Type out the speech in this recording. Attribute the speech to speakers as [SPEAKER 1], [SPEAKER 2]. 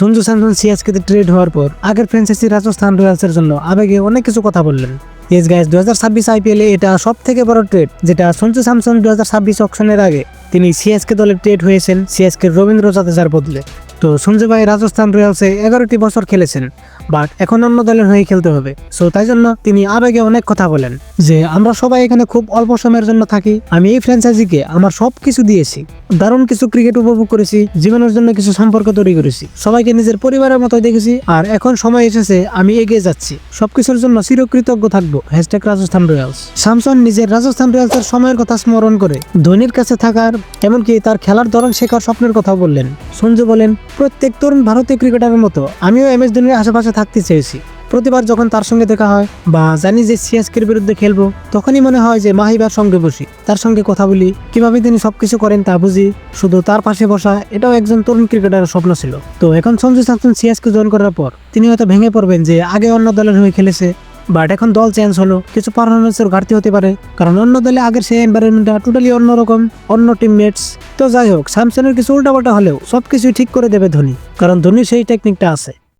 [SPEAKER 1] Sanju Samson CSK তে trade হওয়ার পর আগের ফ্র্যাঞ্চাইজি রাজস্থান রয়্যালসের জন্য আবেগে অনেক কিছু কথা বললেন। ইয়েস গাইস দু হাজার ছাব্বিশ আইপিএল এটা সব থেকে বড় ট্রেড যেটা সঞ্জু স্যামসন দু হাজার ছাব্বিশ অকশনের আগে তিনি সিএসকে দলে ট্রেড হয়েছেন সিএসকে রবীন্দ্র জাদেজার বদলে। তো সঞ্জু ভাই রাজস্থান রয়্যালসে এগারোটি বছর খেলেছেন বাট এখন অন্য দলের হয়ে খেলতে হবে। সো তাই জন্য তিনি আবেগে অনেক কথা বলেন, যে আমরা সবাই এখানে খুব অল্প সময়ের জন্য থাকি, আমি এই ফ্র্যাঞ্চাইজিকে আমার সব কিছু দিয়েছি। দারুণ কিছু ক্রিকেট উপভোগ করেছি, জীবনের জন্য কিছু সম্পর্ক তৈরি করেছি। সবাইকে নিজের পরিবারের মতোই দেখেছি, আর এখন সময় এসেছে, আমি এগিয়ে যাচ্ছি। সবকিছুর জন্য চিরকৃতজ্ঞ থাকব হ্যাশট্যাগ রাজস্থান রয়্যালস। স্যামসন নিজের রাজস্থান রয়্যালসের সময়ের কথা স্মরণ করে, ধোনির কাছে থাকার, এমনকি তার খেলার ধরন শেখার স্বপ্নের কথা বললেন। সঞ্জু বলেন, প্রত্যেক তরুণ ভারতীয় ক্রিকেটারের মতো, আমিও এম এস ধোনির আশেপাশে থাকতে চেয়েছি। প্রতিবার যখন তার সঙ্গে দেখা হয় বা জানি যে সিএসকের বিরুদ্ধে খেলব, তখনই মনে হয় যে মাহিবার সঙ্গে বসি। তার সঙ্গে কথা বলি, কীভাবে তিনি সবকিছু করেন তা বুঝি, শুধু তার পাশে বসা, এটাও একজন তরুণ ক্রিকেটারের স্বপ্ন ছিল। তো এখন সঞ্জু স্যামসন সিএসকে জয়েন করার পর। তিনি হয়তো ভেঙে পড়বেন যে আগে অন্য দলের হয়ে খেলেছে, বাট এখন দল চেঞ্জ হলো, কিছু পারফরমেন্সের ঘাটতি হতে পারে। কারণ অন্য দলে আগের সেই এনভায়রনমেন্টটা টোটালি অন্যরকম, অন্য টিমমেটস তো যাই হোক স্যামসনের কিছু উল্টাপাল্টা হলেও সবকিছুই ঠিক করে দেবে ধোনি, কারণ ধোনির সেই টেকনিকটা আছে।